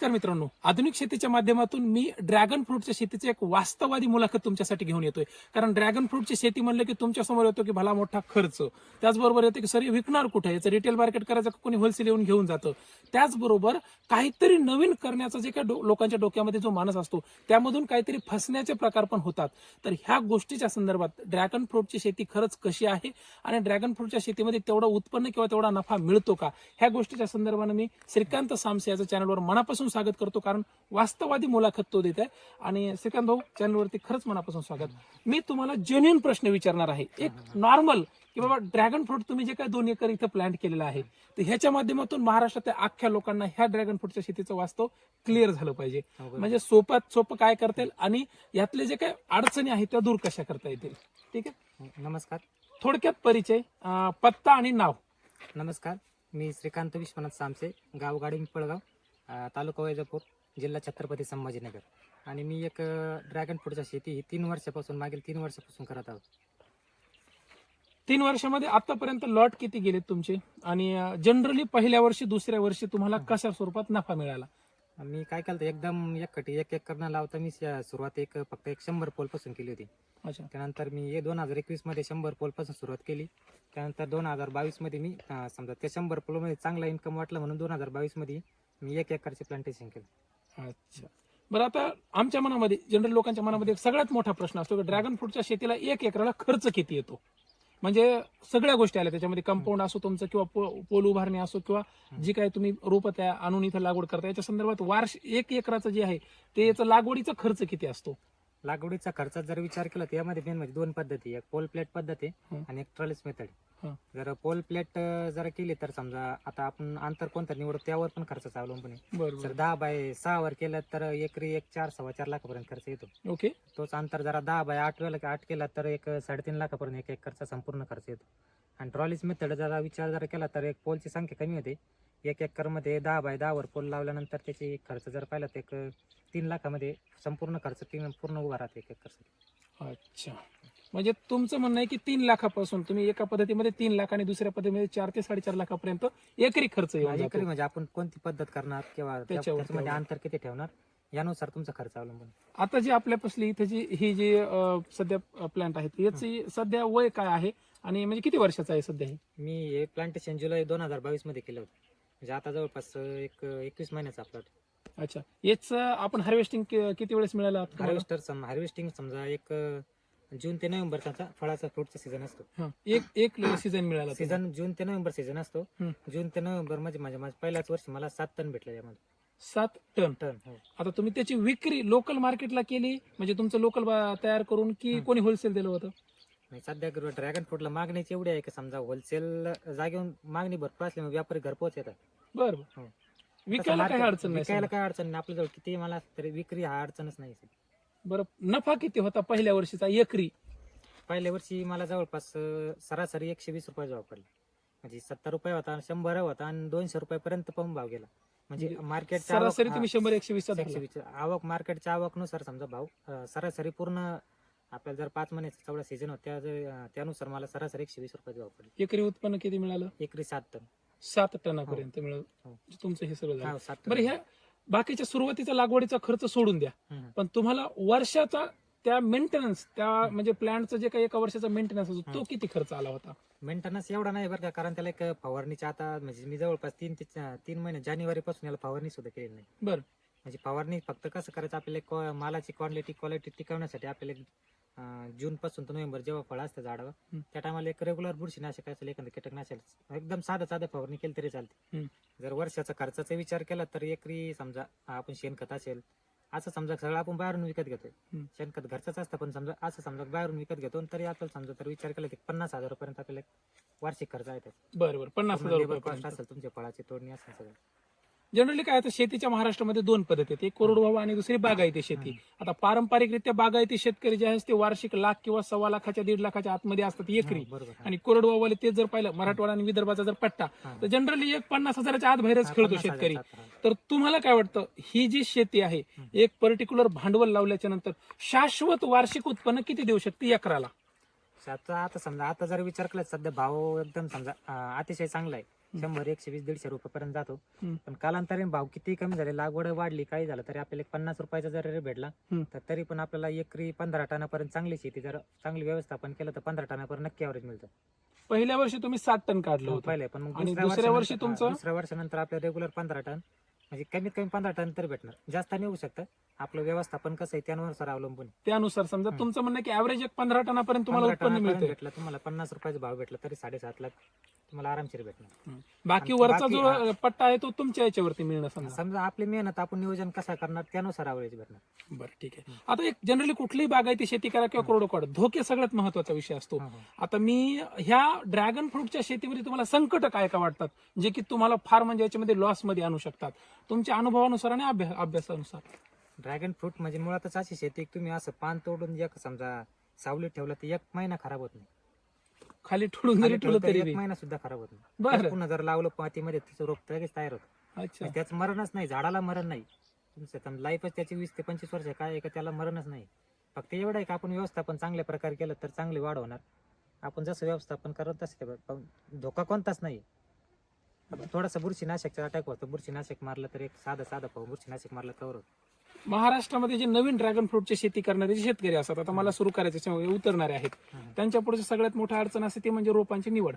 नमस्कार मित्रांनो. आधुनिक शेतीच्या माध्यमातून मी ड्रॅगन फ्रूटच्या शेतीचे एक वास्तववादी मुलाखत तुमच्यासाठी घेऊन येतोय. कारण ड्रॅगन फ्रूटची शेती म्हणलं की तुमच्यासमोर येतो की भला मोठा खर्च. त्याचबरोबर येतो की सर विकणार कुठे? याचं रिटेल मार्केट करायचं कोणी होलसेल येऊन घेऊन जातं? त्याचबरोबर काहीतरी नवीन करण्याचा जे काही डो- लोकांच्या डोक्यामध्ये जो मानस असतो त्यामधून काहीतरी फसण्याचे प्रकार पण होतात. तर ह्या गोष्टीच्या संदर्भात ड्रॅगन फ्रूटची शेती खरंच कशी आहे? आणि ड्रॅगन फ्रूटच्या शेतीमध्ये तेवढं उत्पन्न किंवा तेवढा नफा मिळतो का? ह्या गोष्टीच्या संदर्भानं मी श्रीकांत सामसे याचं चॅनलवर मनापासून स्वागत करतो कारण वास्तववादी मुलाखत तो देत आहे. आणि श्रीकांत भाऊ चॅनलवरती खरंच मनापासून स्वागत. मी तुम्हाला जेन्युन प्रश्न विचारणार आहे. एक नॉर्मल की बाबा ड्रॅगन फ्रूट तुम्ही जे काय दोन एकर इथं प्लांट केलेलं आहे तर ह्याच्या माध्यमातून महाराष्ट्रातल्या अख्ख्या लोकांना ह्या ड्रॅगन फ्रूटच्या शेतीचं वास्तव क्लिअर झालं पाहिजे. म्हणजे सोपात सोपं काय करता येईल आणि यातले जे काही अडचणी आहेत त्या दूर कशा करता येतील? ठीक आहे? नमस्कार. थोडक्यात परिचय पत्ता आणि नाव. नमस्कार. मी श्रीकांत विश्वनाथ सामसे गाव गाडी पिंपळगाव. तालुका वैजापूर जिल्हा छत्रपती संभाजीनगर. आणि मी एक ड्रॅगन फ्रूटच्या शेती ही तीन वर्षापासून मागील तीन वर्षापासून करत आहोत. तीन वर्षामध्ये आतापर्यंत लॉट किती गेलेत तुमचे? आणि जनरली पहिल्या वर्षी दुसऱ्या वर्षी तुम्हाला कशा स्वरूपात नफा मिळाला? मी काय केलं होतं, एकदम एकखटी एक एक करणं लावता मी सुरुवात एक फक्त एक शंभर पोलपासून केली होती. अच्छा. त्यानंतर मी हे दोन हजार एकवीसमध्ये शंभर पोलपासून सुरुवात केली. त्यानंतर दोन हजार बावीसमध्ये मी अ, समजा त्या शंभर पोलमध्ये चांगला इन्कम वाटलं म्हणून दोन हजार बावीसमध्ये मी एक एकरचे प्लांटेशन केलं. अच्छा. बरं आता आमच्या मनामध्ये जनरल लोकांच्या मनामध्ये एक सगळ्यात मोठा प्रश्न असतो की ड्रॅगन फ्रूटच्या शेतीला एक एकराला खर्च किती येतो? म्हणजे सगळ्या गोष्टी आल्या त्याच्यामध्ये कंपाऊंड असो तुमचं किंवा पो- पोल उभारणी असो किंवा जी काय तुम्ही रोपत त्या आणून इथं लागवड करता याच्या संदर्भात वार्ष एक एकराचं जे आहे ते याचं लागवडीचा खर्च किती असतो? लागवडीचा खर्चात जर विचार केला तर यामध्ये मेन म्हणजे दोन पद्धती एक पोल प्लेट पद्धत आहे हं. आणि एक ट्रॉलिस मेथड हं. जर पोल प्लेट जर केली तर समजा आता आपण अंतर कोणतं निवडतो त्यावर पण खर्चाचा अवलंबून आहे. जर बरोबर दहा बाय सहा वर केलं तर एकरी एक चार सव्वा चार लाखापर्यंत खर्च येतो. ओके. तोच अंतर जरा दहा बाय आठ वेळेला आठ केला तर एक साडेतीन लाखापर्यंत एक एकरचा संपूर्ण खर्च येतो. आणि ट्रॉलिस मेथड जरा विचार जर केला तर एक पोलची संख्या कमी होते. एक एकरमध्ये दहा बाय दहा वर पोल लावल्यानंतर त्याची खर्च जर पाहिला तर एक तीन लाखामध्ये संपूर्ण खर्च तीन पूर्ण उभा राहते एक एकरसाठी अच्छा. म्हणजे तुमचं म्हणणं आहे की तीन लाखापासून तुम्ही एका पद्धतीमध्ये तीन लाख आणि दुसऱ्या पद्धतीमध्ये चार ते साडेचार लाखापर्यंत एकरी खर्च येऊन एकरी. म्हणजे आपण कोणती पद्धत करणार किंवा त्या- त्याच्यावर त्याच्यामध्ये ठेवणार. अंतर किती ठेवणार यानुसार तुमचा खर्च अवलंबून आता जी आपल्यापासली इथे जी ही जी अं, सध्या प्लांट आहेत याची सध्या वय काय आहे आणि म्हणजे किती वर्षाचं आहे सध्या हे? मी हे प्लांटेशन जुलै दोन हजार बावीसमध्ये केलं होतं. म्हणजे आता जवळपास एक एकवीस महिन्याचा प्लॉट अच्छा याच आपण हार्वेस्टिंग किती वेळेस मिळालं? हार्वेस्टर सम हार्वेस्टिंग समजा एक अं, जून ते नोव्हेंबरचा फळाचा फ्रूटचा सीझन असतो हा, एक एक सीझन मिळाला तुम्हाला. सीझन जून ते नोव्हेंबर सीझन असतो हम्म. जून ते नोव्हेंबरमध्ये माझ्या माझ्या पहिल्याच वर्षी मला सात टन भेटले यामध्ये सात टन टन हो. आता तुम्ही त्याची विक्री लोकल मार्केटला केली म्हणजे तुमचं लोकल तयार करून की हं. कोणी होलसेल दिलं होतं नाही सध्या ड्रॅगन फ्रूटला मागणीच एवढी आहे की समजा होलसेल जागेहून मागणी भरपूर असल्यामुळे व्यापारी घरपोच येतात. बरं हो. विकायला market- अडचण नाही विकायला. काय अडचण नाही. आपल्याजवळ किती मला तरी विक्री हा अडचणच नाही बरं नफा किती होता पहिल्या वर्षीचा? एकरी. पहिल्या वर्षी मला जवळपास अं, सरासरी एकशे वीस रुपये भाव पडला. म्हणजे सत्तर रुपये होता शंभर होता आणि दोनशे रुपयापर्यंत पण भाव गेला. म्हणजे म्हणजे मार्केट सरासरी तुम्ही शंभर एकशे वीस आवक मार्केटच्या आवकनुसार समजा भाव अं, सरासरी पूर्ण आपल्याला जर पाच महिन्याचा चौदा सीझन होता त्या त्यानुसार मला सरासरी एकशे वीस रुपये भाव पडले. एकरी उत्पन्न किती मिळालं? एकरी सात टन. सात टनापर्यंत मिळालं. हो. तुमचं हे सगळं झालं. हा सात टन. बरं ह्या बाकीच्या सुरुवातीचा लागवडीचा खर्च सोडून द्या. हम्म. पण तुम्हाला वर्षाचा त्या मेंटेनन्स त्या म्हणजे प्लांटचं जे काही एका वर्षाचा मेंटेनन्स असतो तो हं. किती खर्च आला होता? मेंटेनन्स एवढा नाही बरं का कारण त्याला एक फवारणीच्या आता म्हणजे मी जवळपास तीन ते चा- तीन महिने जानेवारी पासून याला फवारणी सुद्धा केली नाही. बरं. म्हणजे फवारणी फक्त कसं करायचं आपल्याला क्वा- मालाची क्वालिटी क्वालिटी टिकवण्यासाठी आपल्याला जून पासून ते नोव्हेंबर जेव्हा फळ असतं झाडावर. त्या टायमाला एक रेग्युलर बुरशीनाशक असेल एखादं कीटकनाशक एकदम साधं साधं फवारणी केली तरी चालते. जर वर्षाचा खर्चाचा विचार केला तर एकरी समजा आपण शेणखत असेल असं समजा सगळं आपण बाहेरून विकत घेतोय. शेणखत घरचंच असतं पण समजा असं समजा बाहेरून विकत घेतो तरी आपल्याला समजा तर विचार केला तर पन्नास हजारापर्यंत आपल्याला एक वार्षिक खर्च आहे त्याचा. बरं बरं पन्नास पूर्ण हजार रुपये असेल तुमच्या फळाची तोडणी असेल सगळं जनरली काय आता शेतीच्या महाराष्ट्रामध्ये दोन पद्धती आहेत एक कोरडवाहू आणि दुसरी बागायती शेती आता पारंपरिकरित्या बागायती शेतकरी जे आहेत ते वार्षिक लाख किंवा सव्वा लाखाच्या दीड लाखाच्या आतमध्ये असतात एकरी. आणि कोरडवाहूवाले ते जर पाहिलं मराठवाडा आणि विदर्भाचा जर पट्टा. तर जनरली एक पन्नास हजाराच्या आत बाहेरच खेळतो शेतकरी. तर तुम्हाला काय वाटतं ही जी शेती आहे. एक पर्टिक्युलर भांडवल लावल्याच्या नंतर शाश्वत वार्षिक उत्पन्न किती देऊ शकते एकराला आता समजा आता जर विचार केला सध्या भाव एकदम समजा अतिशय चांगला आहे शंभर एकशे वीस दीडशे रुपयापर्यंत जातो हम्म. पण कालांतराने भाव किती कमी झाले लागवड वाढली काही झालं तरी आपल्याला एक पन्नास रुपयाचा जर रेट भेटला हम्म. तर तरी पण आपल्याला एकरी पंधरा टनापर्यंत चांगली शेती जर चांगली व्यवस्थापन केलं तर पंधरा टनापर्यंत नक्की ॲव्हरेज मिळतं पहिल्या वर्षी तुम्ही सात टन काढलं होतं पहिले पण मग आणि दुसऱ्या दुसऱ्या वर्षी वर्षानंतर- तुमचं? दुसऱ्या वर्षानंतर आपल्या रेग्युलर पंधरा टन म्हणजे कमीत कमी पंधरा टन तरी भेटणार जास्त नाही होऊ शकतं आपलं व्यवस्थापन कसं आहे त्यानुसार अवलंबून आहे. त्यानुसार समजा. तुमचं म्हणणं की ऍव्हरेज एक पंधरा टनापर्यंत तुम्हाला 15 उत्पन्न टनापर्यंत मिळते भेटलं तुम्हाला पन्नास रुपयाचा भाव भेटला तरी साडेसात लाख तुम्हाला आरामशीर भेटणार. बाकी आणि वरचा बाकी- जो हा. पट्टा आहे तो तुमच्या याच्यावरती मिळणं समजा. समजा आपली मेहनत आपण नियोजन कसं करणार त्यानुसार ॲव्हरेज भेटणार. बरं ठीक आहे. आता एक जनरली कुठलीही बागायती शेती करा किंवा कोरडो काढ. धोके सगळ्यात महत्त्वाचा विषय असतो. हो, हो. आता मी ह्या ड्रॅगन फ्रूटच्या शेतीमध्ये तुम्हाला संकट काय काय वाटतात जे की तुम्हाला फार म्हणजे याच्यामध्ये लॉसमध्ये आणू शकतात. तुमच्या अनुभवानुसार आणि अभ्यास अभ्यासानुसार. ड्रॅगन फ्रूट म्हणजे मुळातच अशी शेती की तुम्ही असं पान तोडून एक समजा सावलीत ठेवलं तर एक महिना खराब होत नाही. खाली खाली जरी ठेवलं ठेवलं तरी तरी एक बी. महिना सुद्धा खराब होत नाही. बरं. त्यात पुन्हा जर लावलं मातीमध्ये त्याचं रोप लगेच तयार होतं. अच्छा. म्हणजे त्याचं मरणच नाही झाडाला मरण नाही. तुमचं लाईफच त्याची वीस ते पंचवीस वर्ष काय आहे का त्याला मरणच नाही. फक्त एवढं आहे का आपण व्यवस्थापन चांगल्या प्रकारे केलं तर चांगली वाढ होणार. आपण जसं व्यवस्थापन करत तसं ते पण धोका कोणताच नाही. आपण थोडासा बुरशीनाशकचा अटॅक होतो. बुरशीनाशक मारलं तर एक साधं साधं पाहू बुरशीनाशक मारलं होतं. महाराष्ट्रामध्ये जे नवीन ड्रॅगन फ्रूटची शेती करणारे जे शेतकरी असतात आता मला सुरू करायचे उतरणारे आहेत. त्यांच्या पुढची सगळ्यात मोठी अडचण असते ती म्हणजे रोपांची निवड.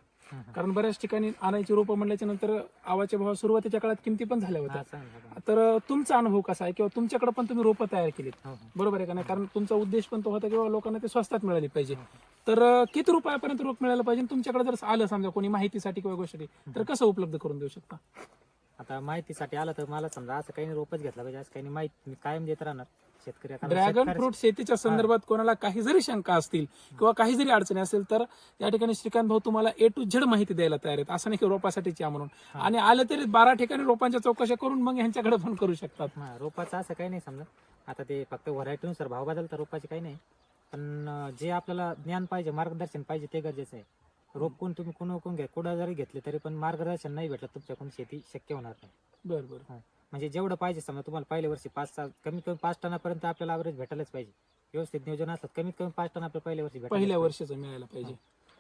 कारण बऱ्याच ठिकाणी आणायची रोपं म्हणल्याच्या नंतर आवाच्या भाव सुरुवातीच्या काळात किमती पण झाल्या होत्या. तर तुमचा अनुभव कसा आहे? किंवा तुमच्याकडे पण तुम्ही रोपं तयार केलीत. हो, हो. बरोबर आहे का नाही? कारण तुमचा उद्देश पण तो होता किंवा लोकांना ते स्वस्तात मिळाली पाहिजे. हो, तर किती रुपयापर्यंत रोप मिळायला पाहिजे? तुमच्याकडे जर आलं समजा कोणी माहितीसाठी किंवा गोष्टी तर कसं उपलब्ध करून देऊ शकता? आता माहितीसाठी आलं तर मला समजा असं काही नाही रोपच घेतला पाहिजे असं काही नाही. माहिती मी कायम देत राहणार शेतकरी कारण ड्रॅगन फ्रूट शेतीच्या संदर्भात कोणाला काही जरी शंका असतील किंवा काही जरी अडचणी असेल तर या ठिकाणी श्रीकांत भाऊ तुम्हाला ए टू झेड माहिती द्यायला तयार आहेत. असं नाही की रोपासाठीची या म्हणून. आणि आलं तरी बारा ठिकाणी रोपांच्या चौकशा करून मग ह्यांच्याकडे फोन करू शकतात. हा रोपाचं असं काही नाही समजा. आता ते फक्त व्हरायटीनुसार भाव बदलतात रोपाचे काही नाही. पण अं, जे आपल्याला ज्ञान पाहिजे मार्गदर्शन पाहिजे ते गरजेचं आहे. रोप कोण तुम्ही कोण कोण घ्या कुठं जरी घेतले तरी पण मार्गदर्शन नाही भेटलं तुमच्याकडून शेती शक्य होणार नाही. बरं बरं. म्हणजे जेवढं पाहिजे समजा तुम्हाला पहिल्या वर्षी पाच सहा कमीत कमी पाच टनापर्यंत आपल्याला ॲव्हरेज भेटायलाच पाहिजे. व्यवस्थित नियोजन असलं कमीत कमी पाच टन आपल्या पहिल्या वर्षी पहिल्या. वर्षाचं मिळायला पाहिजे.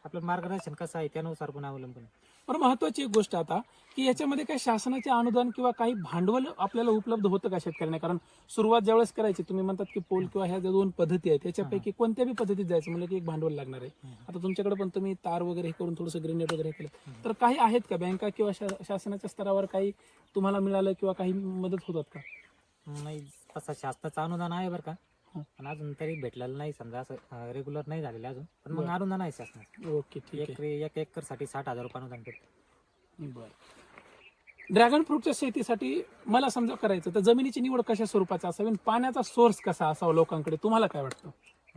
आपलं मार्गदर्शन कसं आहे त्यानुसार पण अवलंबून आहे. पण महत्वाची एक गोष्ट आता की याच्यामध्ये काही शासनाचे अनुदान किंवा काही भांडवल आपल्याला उपलब्ध होतं का शेतकऱ्यांना? कारण सुरुवात ज्यावेळेस करायची तुम्ही म्हणतात की पोल किंवा ह्या ज्या दोन पद्धती आहेत याच्यापैकी कोणत्या बी पद्धतीत जायचं? म्हणलं की एक भांडवल लागणार आहे. आता तुमच्याकडे पण तुम्ही तार वगैरे हे करून थोडंसं ग्रेनेड वगैरे केलं. तर काही आहेत का? बँका किंवा शासनाच्या स्तरावर काही तुम्हाला मिळालं किंवा काही मदत होतात का? नाही तसं शासनाचं अनुदान आहे बरं का. पण अजून तरी भेटलेलं नाही समजा असं रेग्युलर नाही झालेलं अजून. पण मग बरं. अनुदान आहे शासनाचं ओके ठीक आहे. एक एकरसाठी साठ हजार रुपये अनुदान भेटतं. बरं. ड्रॅगन फ्रूटच्या शेतीसाठी मला समजा करायचं तर जमिनीची निवड कशा स्वरूपाचा असावी आणि पाण्याचा सोर्स कसा असावा लोकांकडे? तुम्हाला काय वाटतं?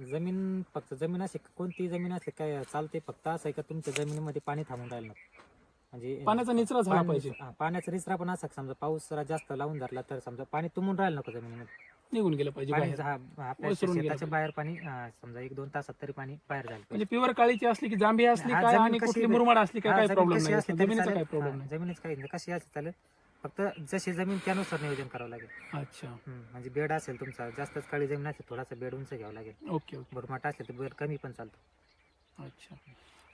जमीन फक्त जमीन अशी कोणती जमीन असली काय चालते फक्त असं आहे का तुमच्या जमिनीमध्ये पाणी थांबून राहिलं? नको. म्हणजे पाण्याचा निचरा झाला पाणी- पाहिजे. हा, पाण्याचा निचरा पण असा समजा पाऊस जरा जास्त लावून धरला तर समजा पाणी तुंबून राहिलं नको जमिनीमध्ये. निघून गेलं पाहिजे पाणी बाहेर. हा- आपल्या ओसरून गेलं शेताच्या पाहिजे. बाहेर पाणी समजा एक दोन तासात तरी पाणी बाहेर झालं पाहिजे. म्हणजे प्युअर काळीची असली की जांभी असली हा, काय जमीन आणि कशी कुठली बी- मुरमाड असली काय हा, काय जमीन प्रॉब्लेम कशी नाही. असली तरी जमिनीचा चालेल. काय प्रॉब्लेम हा, नाही. जमिनीचं काही नाही. कशी असली चालेल? फक्त जशी जमीन त्यानुसार नियोजन करावं लागेल. अच्छा. हम्म, म्हणजे बेड असेल तुमचा जास्तच काळी जमीन असेल थोडासा बेड उंच घ्यावा लागेल. Okay okay. बुरमाट असेल तर बेड कमी पण चालतो. अच्छा.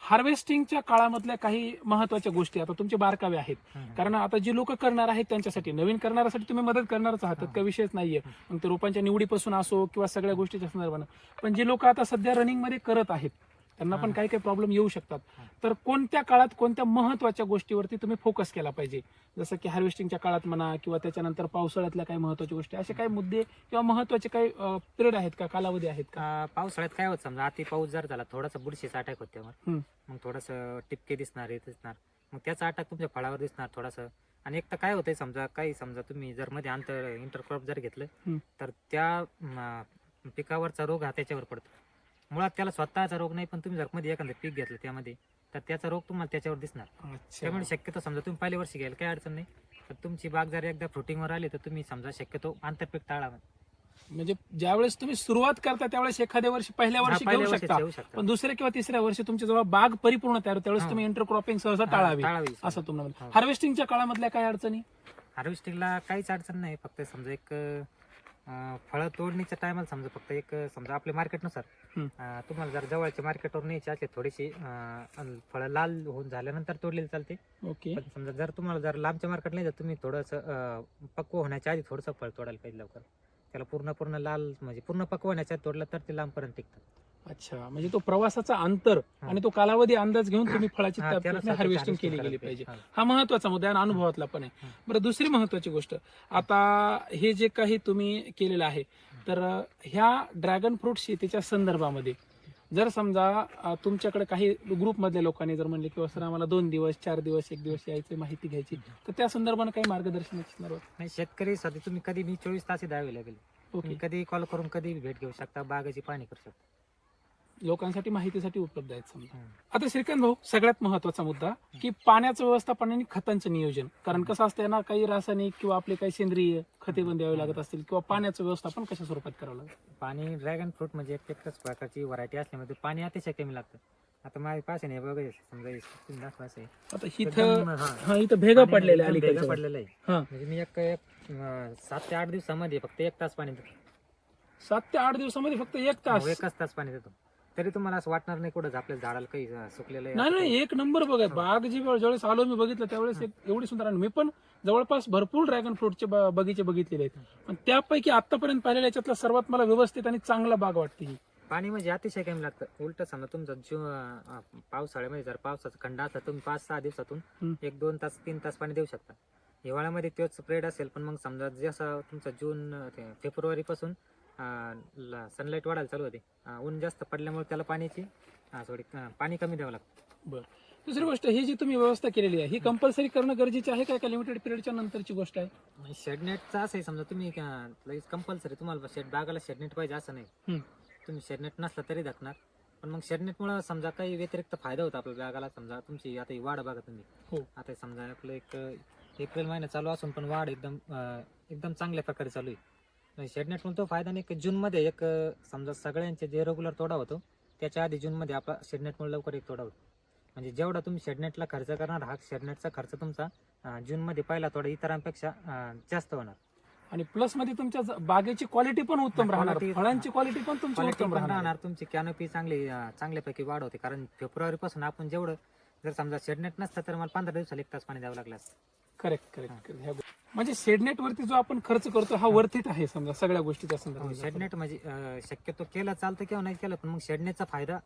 हार्वेस्टिंगच्या काळामधल्या काही महत्त्वाच्या गोष्टी आता तुमचे बारकावे आहेत. कारण आता जी लोक करणार आहेत त्यांच्यासाठी नवीन करणाऱ्यासाठी तुम्ही मदत करणारच आहात. काही विषयच नाहीये मग ते रोपांच्या निवडीपासून असो किंवा सगळ्या गोष्टीच्या संदर्भानं पण जे लोक आता सध्या रनिंगमध्ये करत आहेत त्यांना पण. काही काही प्रॉब्लेम येऊ शकतात. तर कोणत्या काळात कोणत्या महत्त्वाच्या गोष्टीवरती तुम्ही फोकस केला पाहिजे जसं की हार्वेस्टिंगच्या काळात म्हणा किंवा त्याच्यानंतर पावसाळ्यातल्या काही महत्त्वाच्या गोष्टी असे काही मुद्दे किंवा महत्त्वाचे काही पिरियड आहेत का कालावधी आहेत का पावसाळ्यात काय होत समजा अति पाऊस जर झाला थोडासा बुरशीचा अटॅक होत. मग थोडंसं टिपके दिसणार हे दिसणार मग त्याचा अटॅक तुमच्या फळावर दिसणार थोडासा आणि एक तर काय होतंय समजा काही समजा तुम्ही जर मध्ये आंतर इंटरक्रॉप जर घेतलं. तर त्या पिकावरचा रोग हा त्याच्यावर पडतो मुळात त्याला स्वतःचा रोग नाही पण तुम्ही जर मध्ये एखादं पीक घेतलं त्यामध्ये तर त्याचा रोग तुम्हाला त्याच्यावर दिसणार. त्यामुळे शक्यतो समजा तुम्ही पहिल्या वर्षी घ्याल काही अडचण नाही तर तुमची बाग जर एकदा फ्रुटिंगवर आली तर तुम्ही समजा शक्यतो आंतरपीक टाळावं म्हणजे ज्यावेळेस तुम्ही सुरुवात करता त्यावेळेस एखाद्या वर्षी पहिल्या हा, वर्षी घेऊ शकता. पण दुसऱ्या किंवा तिसऱ्या वर्षी तुमच्या जेव्हा बाग परिपूर्ण तयार त्यावेळेस हा. तुम्ही इंटरक्रॉपिंग सहसा हा, टाळावी असं तुम्हाला हा. हार्वेस्टिंगच्या काळामधल्या काय अडचणी? हार्वेस्टिंगला काहीच अडचण नाही फक्त समजा एक फळं तोडणीच्या टायमाला समजा फक्त एक समजा आपल्या मार्केटनुसार तुम्हाला जर जवळच्या मार्केटवर न्यायची असले थोडीशी फळं लाल होऊन झाल्यानंतर तोडलेली चालते. ओके. समजा जर तुम्हाला जर लांबच्या मार्केट नाही तर तुम्ही थोडंसं पक्व होण्याच्या आधी थोडंसं फळ तोडायला पाहिजे लवकर. त्याला पूर्ण पूर्ण लाल म्हणजे पूर्ण पक्व होण्याच्या आधी तोडलं तर ते लांबपर्यंत टिकतं. अच्छा म्हणजे तो प्रवासाचा अंतर हा. आणि तो कालावधी अंदाज घेऊन तुम्ही फळाची हा, त्याला हार्वेस्टिंग केली करायला गेली पाहिजे हा. महत्त्वाचा मुद्दा आहे आणि अनुभवातला पण आहे हं. बरं दुसरी महत्वाची गोष्ट आता हे जे काही तुम्ही केलेलं आहे तर अं, ह्या ड्रॅगन फ्रूट शेतीच्या संदर्भामध्ये जर समजा अं, तुमच्याकडे काही ग्रुप मधल्या लोकांनी जर म्हणले किंवा सर आम्हाला दोन दिवस चार दिवस एक दिवस यायची माहिती घ्यायची तर त्या संदर्भाने काही मार्गदर्शन असणार? नाही शेतकरी साठी तुम्ही कधी मी चोवीस तास अवेलेबल ओके तुम्ही कधी कॉल करून कधी भेट घेऊ शकता बागाची पाणी करू शकता लोकांसाठी माहितीसाठी उपलब्ध आहेत समजा. आता श्रीकांत भाऊ सगळ्यात महत्त्वाचा मुद्दा की पाण्याचं व्यवस्थापन आणि खतांचं नियोजन. कारण कसं असतं ना काही रासायनिक किंवा आपले काही सेंद्रिय खते पण द्यावे लागत असतील किंवा पाण्याचं व्यवस्थापन कशा स्वरूपात करावं लागतं? पाणी ड्रॅगन फ्रूट म्हणजे एक एकच प्रकारची व्हरायटी असल्यामध्ये पाणी अतिशय कमी लागतं. आता माझ्या पास आहे बघा समजा पास आहे. आता इथं इथं भेगा पडलेलं आहे भेगं पडलेलं आहे. म्हणजे मी एक सात ते आठ दिवसामध्ये फक्त एक तास पाणी देतो. सात ते आठ दिवसामध्ये फक्त एक हो, तास? एकच तास पाणी देतो. तरी तुम्हाला असं वाटणार नाही कुठं आपल्या झाडाला काही सुकलेलं आहे नाही असं नाही. एक नंबर बघा बाग जी वेळ- ज्यावेळेस आलो मी बघितलं त्यावेळेस एक एवढी सुंदर आणि मी पण जवळपास भरपूर ड्रॅगन फ्रूटचे बगीचे बघितलेले आहेत. पण त्यापैकी आतापर्यंत पाहिलेल्या याच्यातला सर्वात मला व्यवस्थित आणि चांगला बाग वाटते ही. पाणी म्हणजे अतिशय कमी लागतं. उलट समजा तुमचा जीव पावसाळ्यामध्ये जर पावसाचा खंड असला तुम्ही पाच सहा दिवसातून. एक दोन तास तीन तास पाणी देऊ शकता. हिवाळ्यामध्ये तोच स्प्रेड असेल पण मग समजा जसं तुमचा जून फेब्रुवारी पासून सनलाईट वाढायला चालू होते. ऊन जास्त पडल्यामुळे त्याला पाण्याची सॉरी पाणी कमी द्यावं लागतं. दुसरी गोष्ट ही जी तुम्ही व्यवस्था केलेली आहे ही कंपल्सरी करणं गरजेचं आहे का? एका लिमिटेड पिरियडच्या नंतरची गोष्ट आहे? शेडनेटचं असं आहे समजा तुम्ही लगेच कंपल्सरी तुम्हाला शेड बागाला शेडनेट पाहिजे असं नाही. तुम्ही शेडनेट नसला तरी दाखणार पण मग शेडनेटमुळे समजा काही व्यतिरिक्त फायदा होता आपल्या बागाला समजा तुमची आता ही वाढ बघा तुम्ही. हो. आता समजा आपलं एक एप्रिल महिना चालू असून पण वाढ एकदम एकदम चांगल्या प्रकारे चालू आहे. शेडनेटमुळे तो फायदा नाही की जूनमध्ये एक समजा सगळ्यांचे जे रेग्युलर तोडा होतो त्याच्या आधी जूनमध्ये आपला शेडनेटमुळे लवकर एक तोडा होतो. म्हणजे जेवढा तुम्ही शेडनेटला खर्च करणार हा शेडनेटचा खर्च तुमचा जूनमध्ये पहिला तोडा इतरांपेक्षा जास्त होणार. आणि प्लसमध्ये तुमच्या बागेची क्वालिटी पण उत्तम राहणार. फळांची क्वालिटी पण तुमची उत्तम राहणार. तुमची कॅनोपी चांगली चांगल्यापैकी वाढ होते. कारण फेब्रुवारी पासून आपण जेवढं जर समजा शेडनेट नसतं तर मला पंधरा दिवसाला एक तास पाणी द्यावं लागलं असतं. करेक्ट करेक्ट म्हणजे शेडनेट वरती जो आपण खर्च करतो हा वर्थ इट आहे समजा सगळ्या गोष्टीच्या संदर्भात. शेडनेट म्हणजे अं, शक्यतो केलं चालतं किंवा नाही केलं पण मग शेडनेटचा फायदा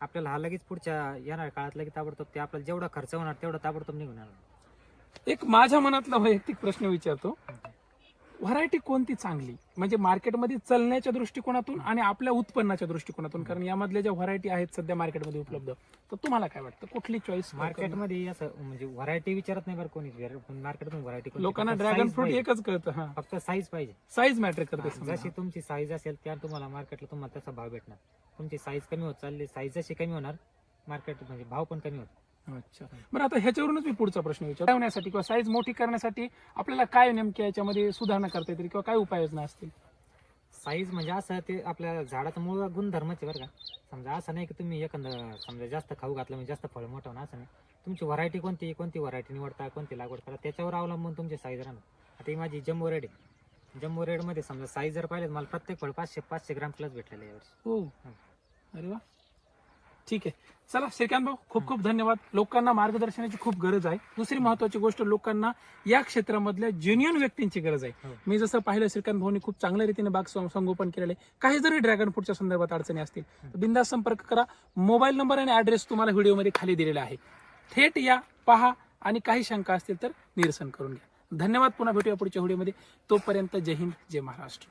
आपल्याला हा लगेच पुढच्या येणाऱ्या काळात लगेच ताबडतोब ते आपल्याला जेवढा खर्च होणार तेवढा ताबडतोब निघून येणार. एक माझ्या मनातला वैयक्तिक प्रश्न विचारतो. व्हरायटी कोणती चांगली? म्हणजे मार्केटमध्ये चलण्याच्या दृष्टिकोनातून आणि आपल्या उत्पन्नाच्या दृष्टिकोनातून. कारण यामधल्या ज्या व्हरायटी आहेत सध्या मार्केटमध्ये उपलब्ध तर तुम्हाला काय वाटतं? कुठली चॉईस मार्केटमध्ये असं म्हणजे व्हरायटी विचारत नाही बरं कोणी. मार्केटमध्ये व्हरायटी लोकांना ड्रॅगन फ्रूट एकच कळतं हा. फक्त साईज पाहिजे. साईज मॅटर करते. जशी तुमची साईज असेल त्या तुम्हाला मार्केटला तुम्हाला तसा भाव भेटणार. तुमची साईज कमी होत चालली साईज जशी कमी होणार मार्केट म्हणजे भाव पण कमी होतो. अच्छा. बरं आता ह्याच्यावरूनच मी पुढचा प्रश्न विचार ठेवण्यासाठी किंवा साईज मोठी करण्यासाठी आपल्याला काय नेमक्या याच्यामध्ये सुधारणा करता येतील किंवा काय उपाययोजना असतील? साईज म्हणजे असं ते आपल्या झाडाचा मूळ गुणधर्मच आहे बरं का. समजा असं नाही की तुम्ही एखादं समजा जास्त खाऊ घातलं म्हणजे जास्त फळ मोठं होणार असं नाही. तुमची व्हरायटी कोणती कोणती व्हरायटी निवडता कोणती लागवड करा त्याच्यावर अवलंबून तुमची साईज राहणार. आता ही माझी जम्बो रेड आहे. जम्बो रेडमध्ये समजा साईज जर पाहिलं तर मला प्रत्येक फळ पाचशे पाचशे ग्राम प्लस भेटलेलं यावर्षी. हो. अरे वा. ठीक आहे. चला श्रीकांत भाऊ खूप खूप धन्यवाद. लोकांना मार्गदर्शनाची खूप गरज आहे. दुसरी महत्वाची गोष्ट लोकांना या क्षेत्रामधल्या जेन्युअन व्यक्तींची गरज आहे. हो. मी जसं पाहिलं श्रीकांत भाऊनी खूप चांगल्या रीतीने बाग संगोपन केलेलं आहे. काही जरी ड्रॅगन फ्रूटच्या संदर्भात अडचणी असतील तर बिंदास संपर्क करा. मोबाईल नंबर आणि ऍड्रेस तुम्हाला व्हिडिओमध्ये खाली दिलेला आहे. थेट या पहा आणि काही शंका असतील तर निरसन करून घ्या. धन्यवाद. पुन्हा भेटूया पुढच्या व्हिडिओमध्ये. तोपर्यंत जय हिंद जय महाराष्ट्र.